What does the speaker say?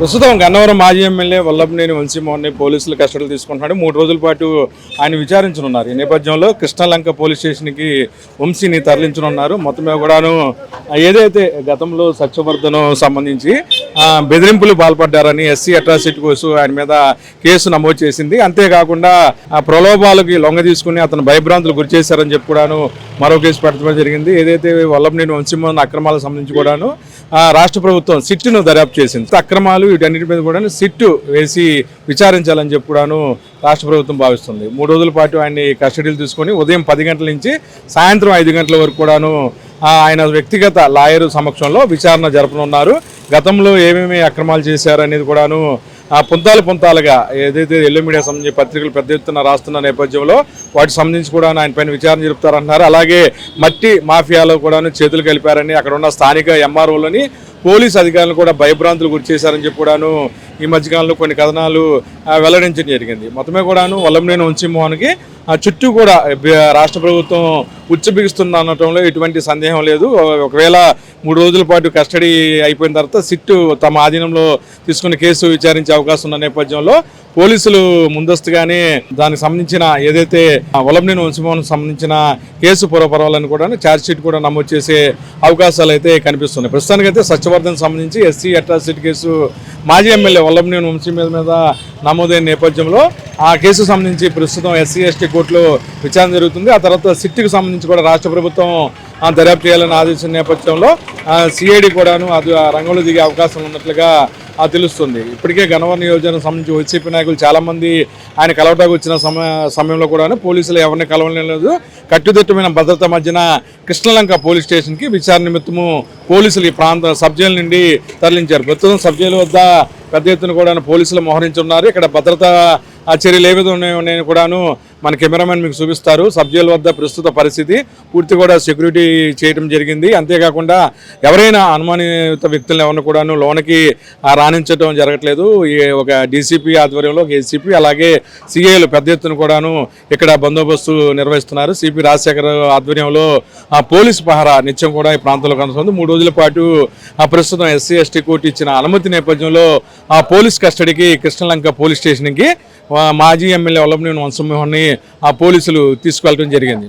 ప్రస్తుతం గన్నవరం మాజీ ఎమ్మెల్యే వల్లభనేని వంశీమోహన్ని పోలీసులు కస్టడీలు తీసుకుంటున్నాడు. మూడు రోజుల పాటు ఆయన విచారించనున్నారు. ఈ నేపథ్యంలో కృష్ణలంక పోలీస్ స్టేషన్కి వంశీని తరలించనున్నారు. మొత్తం కూడాను ఏదైతే గతంలో సత్యవర్ధనం సంబంధించి బెదిరింపులు పాల్పడ్డారని ఎస్సీ అట్రాసిటీ కోసం ఆయన మీద కేసు నమోదు చేసింది. అంతేకాకుండా ఆ ప్రలోభాలకి లొంగ తీసుకుని అతను భయభ్రాంతులు గురి చేశారని చెప్పి కూడాను మరో కేసు పెట్టడం జరిగింది. ఏదైతే వల్లభనేని వంశీమోహన్ అక్రమాలకు సంబంధించి కూడాను ఆ, రాష్ట్ర ప్రభుత్వం సిట్టును దర్యాప్తు చేసింది. అక్రమాలు వీటన్నిటి మీద కూడా సిట్టు వేసి విచారించాలని చెప్పి కూడాను రాష్ట్ర ప్రభుత్వం భావిస్తుంది. మూడు రోజుల పాటు ఆయన్ని కస్టడీలు తీసుకొని ఉదయం పది గంటల నుంచి సాయంత్రం ఐదు గంటల వరకు కూడాను ఆయన వ్యక్తిగత లాయరు సమక్షంలో విచారణ జరపనున్నారు. గతంలో ఏమేమి అక్రమాలు చేశారు అనేది కూడాను ఆ పుంతాలు పుంతాలుగా ఏదైతే ఎల్లో మీడియా సంబంధించి పత్రికలు పెద్ద ఎత్తున రాస్తున్న నేపథ్యంలో వాటికి సంబంధించి కూడా ఆయన పైన విచారణ జరుపుతారంటున్నారు. అలాగే మట్టి మాఫియాలో కూడాను చేతులు కలిపారని అక్కడ ఉన్న స్థానిక ఎంఆర్ఓలని పోలీస్ అధికారులు కూడా భయభ్రాంతులు గురి చేశారని చెప్పి కూడాను ఈ మధ్యకాలంలో కొన్ని కథనాలు వెల్లడించడం జరిగింది. మొత్తమే కూడాను వల్లంనేని వంశీమోహన్కి ఆ చుట్టూ కూడా రాష్ట్ర ప్రభుత్వం ఉచ్చబిగుస్తుంది అనటంలో ఎటువంటి సందేహం లేదు. ఒకవేళ మూడు రోజుల పాటు కస్టడీ అయిపోయిన తర్వాత సిట్టు తమ ఆధీనంలో తీసుకుని కేసు విచారించే అవకాశం ఉన్న నేపథ్యంలో పోలీసులు ముందస్తుగానే దానికి సంబంధించిన ఏదైతే వలంనేని వంశమోహన్ సంబంధించిన కేసు పూర్వపర్వాలని కూడా ఛార్జ్షీట్ కూడా నమోదు చేసే అవకాశాలు అయితే కనిపిస్తున్నాయి. ప్రస్తుతానికైతే సత్యవర్ధన్ సంబంధించి ఎస్సీ అట్రాసిటీ కేసు మాజీ ఎమ్మెల్యే వల్లభనేని వంశీ మీద మీద నమోదైన నేపథ్యంలో ఆ కేసు సంబంధించి ప్రస్తుతం ఎస్సీ ఎస్టీ కోర్టులో విచారణ జరుగుతుంది. ఆ తర్వాత సిట్కి సంబంధించి కూడా రాష్ట్ర ప్రభుత్వం దర్యాప్తు చేయాలని ఆదేశించిన నేపథ్యంలో సిఐడి కూడాను అది ఆ రంగంలో దిగే అవకాశం ఉన్నట్లుగా తెలుస్తుంది. ఇప్పటికే గణవరం నియోజకవర్గం సంబంధించి వైసీపీ నాయకులు చాలామంది ఆయన కలవటానికి వచ్చిన సమయంలో కూడా పోలీసులు ఎవరిని కలవలేదు కట్టుదిట్టమైన భద్రత మధ్యన కృష్ణలంక పోలీస్ స్టేషన్కి విచారణ నిమిత్తము పోలీసులు ఈ ప్రాంత సబ్ జైలు నుండి తరలించారు. ప్రస్తుతం సబ్ జైలు వద్ద పెద్ద ఎత్తున కూడా పోలీసులు మోహరించున్నారు. ఇక్కడ భద్రతా ఆ చర్యలు ఏ విధంగా ఉన్నాయని కూడాను మన కెమెరామెన్ మీకు చూపిస్తారు. సబ్ వద్ద ప్రస్తుత పరిస్థితి పూర్తి కూడా సెక్యూరిటీ చేయడం జరిగింది. అంతేకాకుండా ఎవరైనా అనుమానిత వ్యక్తులను ఎవరిని కూడాను లోనికి రాణించడం జరగట్లేదు. ఈ ఒక డీసీపీ ఆధ్వర్యంలో ఏసీపీ అలాగే సిఐలు పెద్ద ఎత్తున కూడాను ఇక్కడ బందోబస్తు నిర్వహిస్తున్నారు. సిపి రాజశేఖర్ ఆధ్వర్యంలో ఆ పోలీస్ పహరా నిత్యం కూడా ఈ ప్రాంతంలో కనుస్తుంది మూడు రోజుల పాటు ఆ ప్రస్తుతం ఎస్సీ ఎస్టీ కోర్టు ఇచ్చిన అనుమతి నేపథ్యంలో ఆ పోలీస్ కస్టడీకి కృష్ణలంక పోలీస్ స్టేషన్కి మాజీ ఎమ్మెల్యే వల్లభనేని వంశమోహన్ని ఆ పోలీసులు తీసుకువెళ్ళడం జరిగింది.